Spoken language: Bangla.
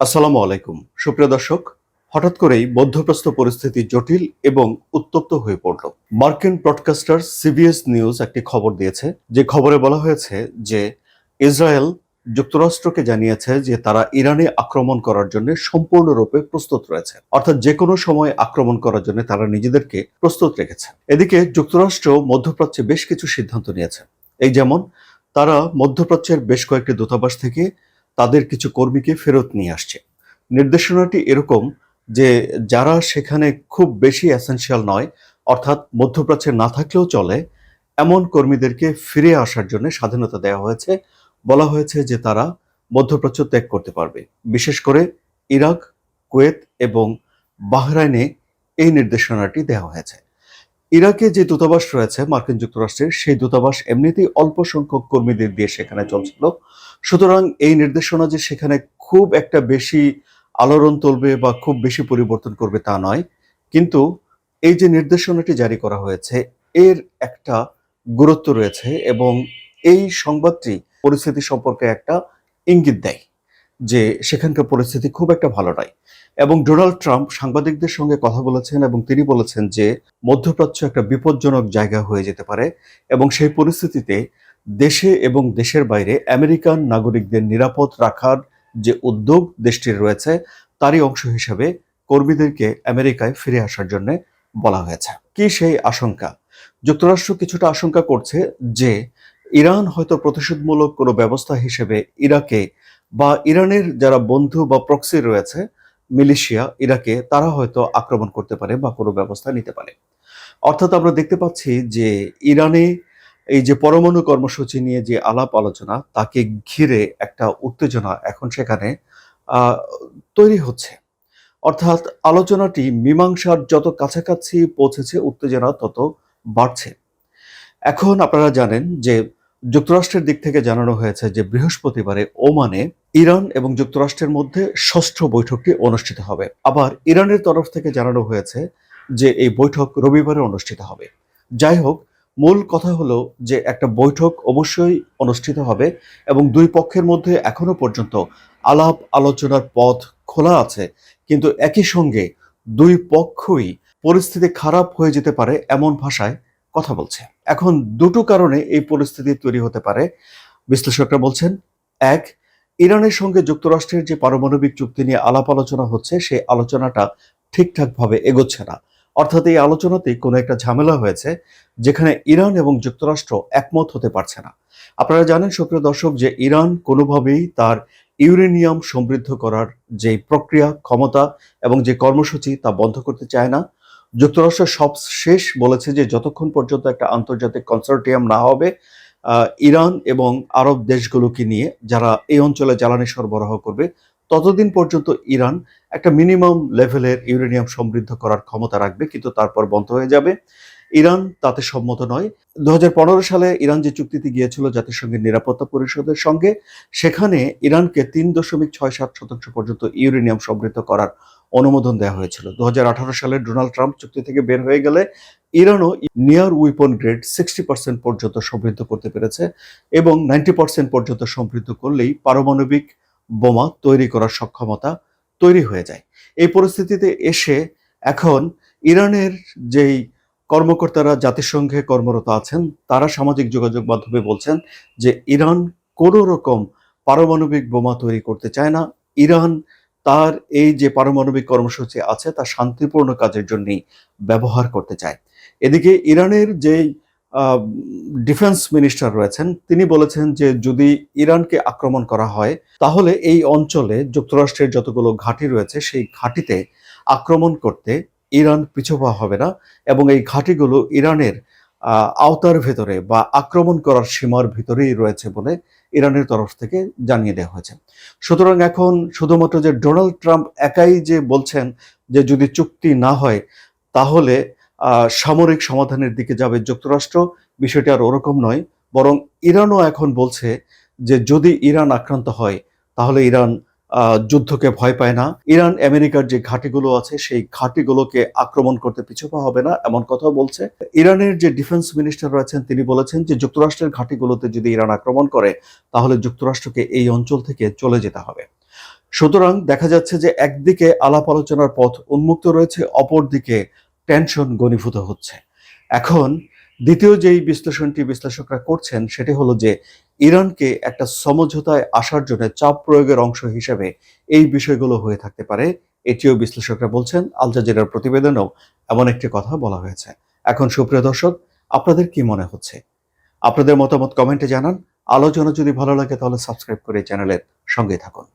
আসসালামু আলাইকুম। সুপ্রিয় দর্শক, হঠাৎ করেই মধ্যপ্রস্থ পরিস্থিতি জটিল এবং উত্তপ্ত হয়ে পড়ল। মার্কিন ব্রডকাস্টার সিবিএস নিউজ একটি খবর দিয়েছে, যে খবরে বলা হয়েছে যে ইসরায়েল যুক্তরাষ্ট্রকে জানিয়েছে যে তারা ইরানে আক্রমণ করার জন্য সম্পূর্ণরূপে প্রস্তুত রয়েছে। অর্থাৎ যে কোনো সময় আক্রমণ করার জন্য তারা নিজেদেরকে প্রস্তুত রেখেছে। এদিকে যুক্তরাষ্ট্র মধ্যপ্রাচ্যে বেশ কিছু সিদ্ধান্ত নিয়েছে। এই যেমন, তারা মধ্যপ্রাচ্যের বেশ কয়েকটি দূতাবাস থেকে তাদের কিছু কর্মীকে ফেরত নিয়ে আসছে। নির্দেশনাটি এরকম যে যারা সেখানে খুব বেশি এসেনশিয়াল নয়, অর্থাৎ মধ্যপ্রাচ্যে না থাকলেও চলে, এমন কর্মীদেরকে ফিরে আসার জন্য স্বাধীনতা দেওয়া হয়েছে। বলা হয়েছে যে তারা মধ্যপ্রাচ্য ত্যাগ করতে পারবে। বিশেষ করে ইরাক, কুয়েত এবং বাহরাইনে এই নির্দেশনাটি দেওয়া হয়েছে। ইরাকে যে দূতাবাস রয়েছে, মার্কিন যুক্তরাষ্ট্রের, সেই দূতাবাস এমনিতেই অল্প সংখ্যক কর্মীদের দিয়ে সেখানে চলছিল। সুতরাং এই নির্দেশনা যে সেখানে খুব একটা বেশি আলোড়ন তুলবে বা খুব বেশি পরিবর্তন করবে তা নয়। কিন্তু এই যে নির্দেশনাটি জারি করা হয়েছে, এর একটা গুরুত্ব রয়েছে এবং এই সংবাদটি পরিস্থিতি সম্পর্কে একটা ইঙ্গিত দেয় যে সেখানকার পরিস্থিতি খুব একটা ভালো নয়। এবং ডোনাল্ড ট্রাম্প সাংবাদিকদের সঙ্গে কথা বলেছেন এবং তিনি বলেছেন যে মধ্যপ্রাচ্য একটা বিপজ্জনক জায়গা হয়ে যেতে পারে এবং সেই পরিস্থিতিতে দেশে এবং দেশের বাইরে আমেরিকান নাগরিকদের নিরাপদ রাখার যে উদ্যোগ দেশটির রয়েছে, তারই অংশ হিসেবে কর্মীদেরকে আমেরিকায় ফিরে আসার জন্য বলা হয়েছে। কি সেই আশঙ্কা? যুক্তরাষ্ট্র কিছুটা আশঙ্কা করছে যে, ইরান হয়তো প্রতিশোধমূলক কোনো ব্যবস্থা হিসেবে ইরাকে বা ইরানের যারা বন্ধু বা প্রক্সি রয়েছে, মিলিশিয়া, ইরাকে, তারা হয়তো আক্রমণ করতে পারে বা কোনো ব্যবস্থা নিতে পারে। অর্থাৎ আমরা দেখতে পাচ্ছি যে, ইরানে এই যে পরমাণু কর্মসূচি নিয়ে যে আলাপ আলোচনা, তাকে ঘিরে একটা উত্তেজনা এখন সেখানে তৈরি হচ্ছে। অর্থাৎ আলোচনাটি মীমাংসার যত কাছাকাছি পৌঁছেছে, উত্তেজনা তত বাড়ছে। এখন আপনারা জানেন যে যুক্তরাষ্ট্রের দিক থেকে জানানো হয়েছে যে বৃহস্পতিবারে ওমানে ইরান এবং যুক্তরাষ্ট্রের মধ্যে ষষ্ঠ বৈঠকটি অনুষ্ঠিত হবে। আবার ইরানের তরফ থেকে জানানো হয়েছে যে এই বৈঠক রবিবারে অনুষ্ঠিত হবে। যাই হোক মূল কথা হলো যে একটা বৈঠক অবশ্যই অনুষ্ঠিত হবে এবং দুই পক্ষের মধ্যে এখনও পর্যন্ত আলাপ আলোচনার পথ খোলা আছে। কিন্তু একই সঙ্গে দুই পক্ষই পরিস্থিতি খারাপ হয়ে যেতে পারে এমন ভাষায় কথা বলছে। এখন দুটো কারণে এই পরিস্থিতি তৈরি হতে পারে। বিশ্লেষকরা বলছেন, এক, ইরানের সঙ্গে যুক্তরাষ্ট্রের যে পারমাণবিক চুক্তি নিয়ে আলাপ আলোচনা হচ্ছে সেই আলোচনাটা ঠিকঠাকভাবে এগোচ্ছে না। অর্থাৎ এই আলোচনাতেই কোনো একটা ঝামেলা হয়েছে যেখানে ইরান এবং যুক্তরাষ্ট্র একমত হতে পারছে না। আপনারা জানেন, সুপ্রিয় দর্শক, যে ইরান কোনোভাবেই তার ইউরেনিয়াম সমৃদ্ধ করার যে প্রক্রিয়া, ক্ষমতা এবং যে কর্মসূচি তা বন্ধ করতে চায় না। যুক্তরাষ্ট্র সব শেষ বলেছে যে যতক্ষণ পর্যন্ত একটা আন্তর্জাতিক কনসোর্টিয়াম না হবে ইরান এবং আরব দেশগুলোকে নিয়ে যারা এই অঞ্চলে জ্বালানি সরবরাহ করবে ততদিন পর্যন্ত ইরান একটা মিনিমাম লেভেলের ইউরেনিয়াম সমৃদ্ধ করার ক্ষমতা রাখবে, কিন্তু তারপর বন্ধ হয়ে যাবে। ইরান তাতে সম্মত নয়। দু সালে ইরান যে চুক্তিতে গিয়েছিল জাতিসংঘের নিরাপত্তা পরিষদের সঙ্গে, সেখানে ইরানকে তিন দশমিক ছয় সাত শতাংশ পর্যন্ত ইউরেনিয়াম সমৃদ্ধ করার অনুমোদন দেওয়া হয়েছিল। দু হাজার আঠারো সালে ডোনাল্ড ট্রাম্প চুক্তি থেকে বের হয়ে গেলে ইরানও near weapon grade sixty percent পর্যন্ত সমৃদ্ধ করতে পেরেছে এবং নাইনটি পার্সেন্ট পর্যন্ত সমৃদ্ধ করলেই পারমাণবিক বোমা তৈরি করার সক্ষমতা তৈরি হয়ে যায়। এই পরিস্থিতিতে এসে এখন ইরানের যেই কর্মকর্তারা জাতিসংঘে কর্মরত আছেন, তারা সামাজিক যোগাযোগ মাধ্যমে বলছেন যে ইরান কোনো রকম পারমাণবিক বোমা তৈরি করতে চায় না। ইরান তার এই যে পারমাণবিক কর্মসূচি আছে, তা শান্তিপূর্ণ কাজের জন্যই ব্যবহার করতে চায়। এদিকে ইরানের যেই ডিফেন্স মিনিস্টার রয়েছেন। তিনি বলেছেন যে যদি ইরানকে আক্রমণ করা হয়, তাহলে এই অঞ্চলে যুক্তরাষ্ট্রের যতগুলো ঘাঁটি রয়েছে, সেই ঘাঁটিতে আক্রমণ করতে ইরান পিছুপা হবে না এবং এই ঘাঁটিগুলো ইরানের আওতার ভেতরে বা আক্রমণ করার সীমার ভিতরেই রয়েছে বলে ইরানের তরফ থেকে জানিয়ে দেওয়া হয়েছে। সুতরাং এখন শুধুমাত্র যে ডোনাল্ড ট্রাম্প একাই যে বলছেন যে যদি চুক্তি না হয়, তাহলে সামরিক সমাধানের দিকে যাবে যুক্তরাষ্ট্র, বিষয়টি আর ওরকম নয়, বরং ইরানও এখন বলছে যে যদি ইরান আক্রান্ত হয়, তাহলে ইরান যুদ্ধকে ভয় পায় না। ইরান, আমেরিকার যে ঘাঁটিগুলো আছে, সেই ঘাঁটিগুলোকে আক্রমণ করতে পিছুপা হবে না, এমন কথা বলছে। ইরানের যে ডিফেন্স মিনিস্টার রয়েছেন, তিনি বলেছেন যে যুক্তরাষ্ট্রের ঘাঁটিগুলোতে যদি ইরান আক্রমণ করে, তাহলে যুক্তরাষ্ট্রকে এই অঞ্চল থেকে চলে যেতে হবে। সুতরাং দেখা যাচ্ছে যে একদিকে আলাপ আলোচনার পথ উন্মুক্ত রয়েছে, অপরদিকে টেনশন ঘনীভূত হচ্ছে। এখন দ্বিতীয় যেই বিশ্লেষণটি বিশ্লেষকরা করছেন সেটি হলো যে ইরানকে একটা সমঝোতায় আসার জন্য চাপ প্রয়োগের অংশ হিসেবে এই বিষয়গুলো হয়ে থাকতে পারে। এটিও বিশ্লেষকরা বলছেন, আল জাজিরার প্রতিবেদনেও এমন একটি কথা বলা হয়েছে। এখন সুপ্রিয় দর্শক, আপনাদের কি মনে হচ্ছে? আপনাদের মতামত কমেন্টে জানান। আলোচনা যদি ভালো লাগে তাহলে সাবস্ক্রাইব করে চ্যানেলের সঙ্গে থাকুন।